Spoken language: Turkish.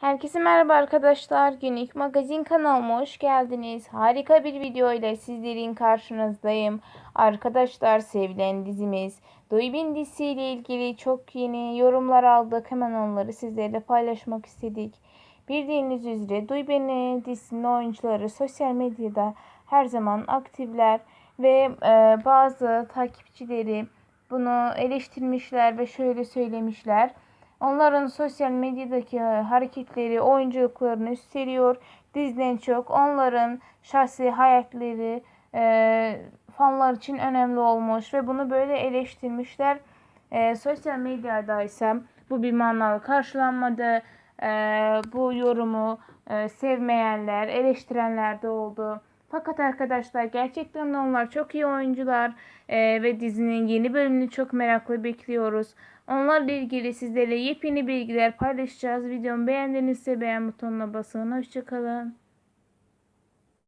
Herkese merhaba arkadaşlar. Günlük magazin kanalıma hoş geldiniz. Harika bir video ile sizlerin karşınızdayım. Arkadaşlar sevilen dizimiz Duybin dizisiyle ilgili çok yeni yorumlar aldık. Hemen onları sizlerle paylaşmak istedik. Bildiğiniz üzere Duybin dizisinin oyuncuları sosyal medyada her zaman aktifler ve e, bazı takipçileri bunu eleştirmişler ve şöyle söylemişler. Onların sosyal medyadaki hareketleri, oyunculuklarını üstleniyor. Diziden çok onların şahsi hayatları e, fanlar için önemli olmuş ve bunu böyle eleştirmişler. E, sosyal medyada ise bu bir manalı karşılanmadı. E, bu yorumu e, sevmeyenler, eleştirenler de oldu. Fakat arkadaşlar gerçekten de onlar çok iyi oyuncular e, ve dizinin yeni bölümünü çok merakla bekliyoruz. Onlarla ilgili sizlerle yepyeni bilgiler paylaşacağız. Videomu beğendiğinizde beğen butonuna basın. Hoşçakalın.